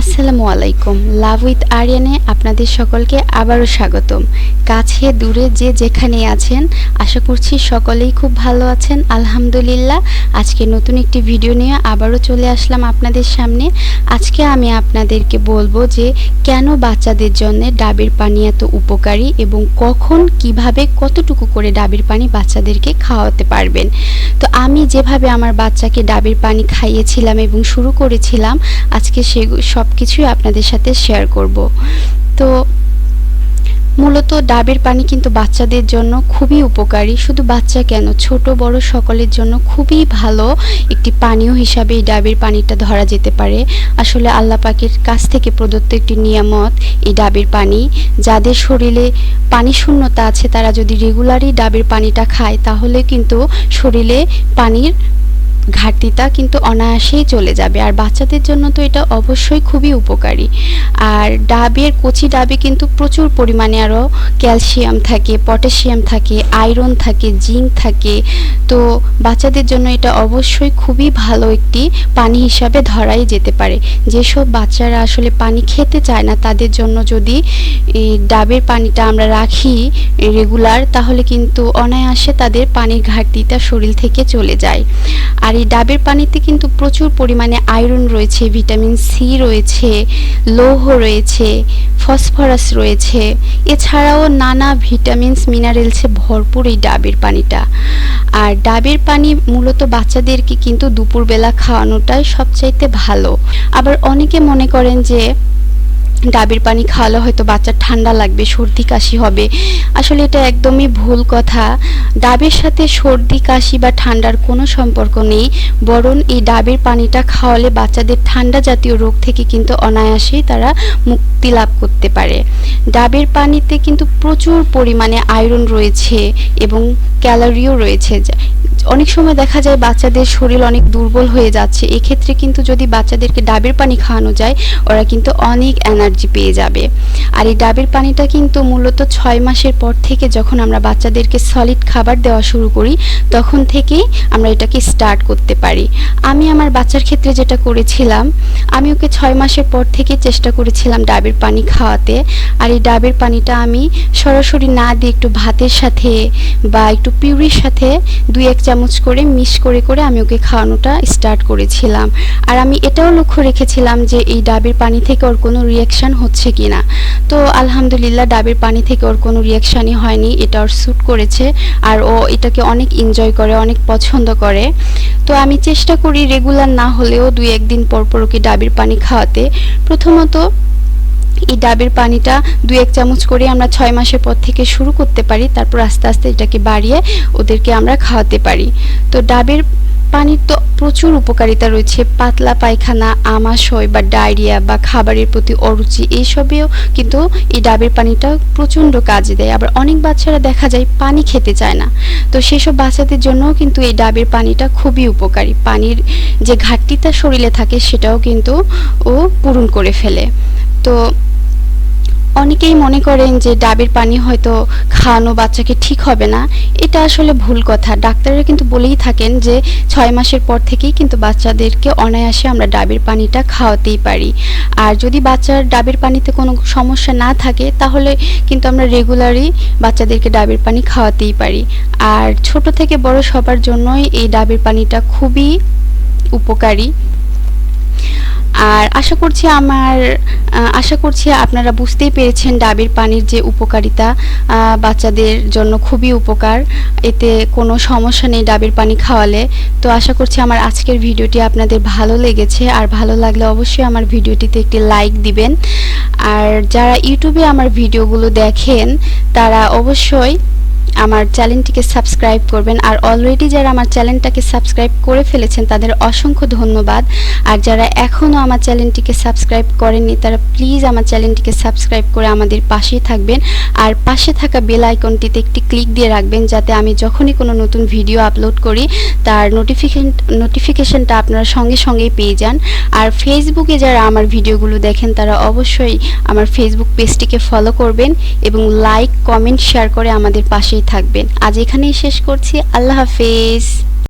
আসসালামু আলাইকুম। Love with আরিয়ানে আপনাদের সকলকে আবারও স্বাগতম। কাছে দূরে যে যেখানে আছেন, আশা করছি সকলেই খুব ভালো আছেন। আলহামদুলিল্লাহ, আজকে নতুন একটি ভিডিও নিয়ে আবারও চলে আসলাম আপনাদের সামনে। আজকে আমি আপনাদেরকে বলব যে, কেন বাচ্চাদের জন্য ডাবের পানি এত উপকারী এবং কখন, কীভাবে, কতটুকু করে ডাবের পানি বাচ্চাদেরকে খাওয়াতে পারবেন? তো আমি যেভাবে আমার বাচ্চাকে ডাবের পানি খাইয়েছিলাম এবং শুরু করেছিলাম, আজকে সে সব কিছুই আপনাদের সাথে শেয়ার করব। তো মূলত ডাবের পানি কিন্তু বাচ্চাদের জন্য খুবই উপকারী। শুধু বাচ্চা কেন, ছোট, বড় সকলের জন্য খুবই ভালো একটি পানীয় হিসাবে এই ডাবের পানিটা ধরা যেতে পারে। আসলে আল্লাহ পাকের কাছ থেকে প্রদত্ত একটি নিয়ামত এই ডাবের পানি। যাদের শরীরে পানি শূন্যতা আছে, তারা যদি রেগুলারই ডাবের পানিটা খায়, তাহলে কিন্তু শরীরে পানির ঘাটতিটা কিন্তু অনায়াসেই চলে যাবে। আর বাচ্চাদের জন্য তো এটা অবশ্যই খুবই উপকারী। আর ডাবের, কচি ডাবে কিন্তু প্রচুর পরিমাণে আরও ক্যালসিয়াম থাকে, পটাশিয়াম থাকে, আয়রন থাকে, জিঙ্ক থাকে তো বাচ্চাদের জন্য এটা অবশ্যই খুবই ভালো একটি পানি হিসাবে ধরাই যেতে পারে। যেসব বাচ্চারা আসলে পানি খেতে চায় না, তাদের জন্য যদি ডাবের পানিটা আমরা রাখি রেগুলার, তাহলে কিন্তু অনায়াসে তাদের পানির ঘাটতিটা শরীর থেকে চলে যায়। আর এই ডাবের পানিতে কিন্তু প্রচুর পরিমাণে আয়রন রয়েছে, ভিটামিন সি রয়েছে, লৌহ রয়েছে ফসফরাস রয়েছে। এছাড়াও নানা ভিটামিনস, মিনারেলসে ভরপুর এই ডাবের পানিটা। আর ডাবের পানি মূলত বাচ্চাদেরকে কিন্তু দুপুরবেলা খাওয়ানোটাই সবচাইতে ভালো। আবার অনেকে মনে করেন যে ডাবের পানি খাওয়ালে হয়তো বাচ্চার ঠান্ডা লাগবে, সর্দি কাশি হবে। আসলে এটা একদমই ভুল কথা। ডাবের সাথে সর্দি, কাশি বা ঠান্ডার কোনো সম্পর্ক নেই। বরং এই ডাবের পানিটা খাওয়ালে বাচ্চাদের ঠান্ডা জাতীয় রোগ থেকে কিন্তু অনায়াসেই তারা মুক্তি লাভ করতে পারে। ডাবের পানিতে কিন্তু প্রচুর পরিমাণে আয়রন রয়েছে এবং ক্যালোরিও রয়েছে। অনেক সময় দেখা যায় বাচ্চাদের শরীর অনেক দুর্বল হয়ে যাচ্ছে। এক্ষেত্রে কিন্তু যদি বাচ্চাদেরকে ডাবের পানি খাওয়ানো যায়, ওরা কিন্তু অনেক এনার্জি পেয়ে যাবে। আর এই ডাবের পানিটা কিন্তু মূলত ছয় মাসের পর থেকে যখন আমরা বাচ্চাদেরকে সলিড খাবার দেওয়া শুরু করি, তখন থেকেই আমরা এটাকে স্টার্ট করতে পারি। আমি আমার বাচ্চার ক্ষেত্রে যেটা করেছিলাম, আমি ওকে ছয় মাসের পর থেকে চেষ্টা করেছিলাম ডাবের পানি খাওয়াতে। আর এই ডাবের পানিটা আমি সরাসরি না দিয়ে একটু ভাতের সাথে বা একটু পিউরির সাথে দুই এক চামচ করে মিশ করে করে আমি ওকে খাওয়ানোটা স্টার্ট করেছিলাম। আর আমি এটাও লক্ষ্য রেখেছিলাম যে এই ডাবের পানি থেকে ওর কোনো রিয়াকশান হচ্ছে কি না তো আলহামদুলিল্লাহ ডাবের পানি থেকে ওর কোনো রিয়াকশানই হয়নি, এটা ওর স্যুট করেছে আর ও এটাকে অনেক এনজয় করে, অনেক পছন্দ করে। তো আমি চেষ্টা করি রেগুলার না হলেও দুই একদিন পর পর ওকে ডাবের পানি খাওয়াতে। প্রথমত ডাবের পানিটা দু এক চামচ করে আমরা ছয় মাসের পর থেকে শুরু করতে পারি, তারপর আস্তে আস্তে এটাকে বাড়িয়ে ওদেরকে আমরা খাওয়াতে পারি। তো ডাবের পানির তো প্রচুর উপকারিতা রয়েছে, পাতলা পায়খানা আমাশয় বা ডায়রিয়া বা খাবারের প্রতি অরুচি, এইসবেও কিন্তু এই ডাবের পানিটা প্রচণ্ড কাজে দেয়। আবার অনেক বাচ্চারা দেখা যায় পানি খেতে চায় না। তো সেসব বাচ্চাদের জন্যও কিন্তু এই ডাবের পানিটা খুবই উপকারী। পানির যে ঘাটতিটা শরীরে থাকে, সেটাও কিন্তু ও পূরণ করে ফেলে। তো অনেকেই মনে করেন যে ডাবের পানি হয়তো খাওয়ানো বাচ্চাকে ঠিক হবে না। এটা আসলে ভুল কথা। ডাক্তাররা কিন্তু বলেই থাকেন যে ছয় মাসের পর থেকেই কিন্তু বাচ্চাদেরকে অনায়াসে আমরা ডাবের পানিটা খাওয়াতেই পারি। আর যদি বাচ্চার ডাবের পানিতে কোনো সমস্যা না থাকে, তাহলে কিন্তু আমরা রেগুলারই বাচ্চাদেরকে ডাবের পানি খাওয়াতেই পারি। আর ছোট থেকে বড় সবার জন্যই এই ডাবের পানিটা খুবই উপকারী। আর আশা করছি আমার আশা করছি আপনারা বুঝতেই পেরেছেন ডাবের পানির যে উপকারিতা বাচ্চাদের জন্য খুবই উপকার। এতে কোনো সমস্যা নেই ডাবের পানি খাওয়ালে। তো আশা করছি আমার আজকের ভিডিওটি আপনাদের ভালো লেগেছে। আর ভালো লাগলে অবশ্যই আমার ভিডিওটিতে একটি লাইক দিবেন। আর যারা ইউটিউবে আমার ভিডিওগুলো দেখেন, তারা অবশ্যই আমার চ্যানেলটিকে সাবস্ক্রাইব করবেন। আর অলরেডি যারা আমার চ্যানেলটাকে সাবস্ক্রাইব করে ফেলেছেন, তাদের অসংখ্য ধন্যবাদ। আর যারা এখনও আমার চ্যানেলটিকে সাবস্ক্রাইব করেননি, তারা প্লিজ আমার চ্যানেলটিকে সাবস্ক্রাইব করে আমাদের পাশেই থাকবেন। আর পাশে থাকা বেল আইকনটিতে একটি ক্লিক দিয়ে রাখবেন, যাতে আমি যখনই কোনো নতুন ভিডিও আপলোড করি, তার নোটিফিকেশন নোটিফিকেশনটা আপনারা সঙ্গে সঙ্গেই পেয়ে যান। আর ফেসবুকে যারা আমার ভিডিওগুলো দেখেন, তারা অবশ্যই আমার ফেসবুক পেজটিকে ফলো করবেন এবং লাইক কমেন্ট শেয়ার করে আমাদের থাকবেন। আজ এখানেই শেষ করছি। আল্লাহ হাফেজ।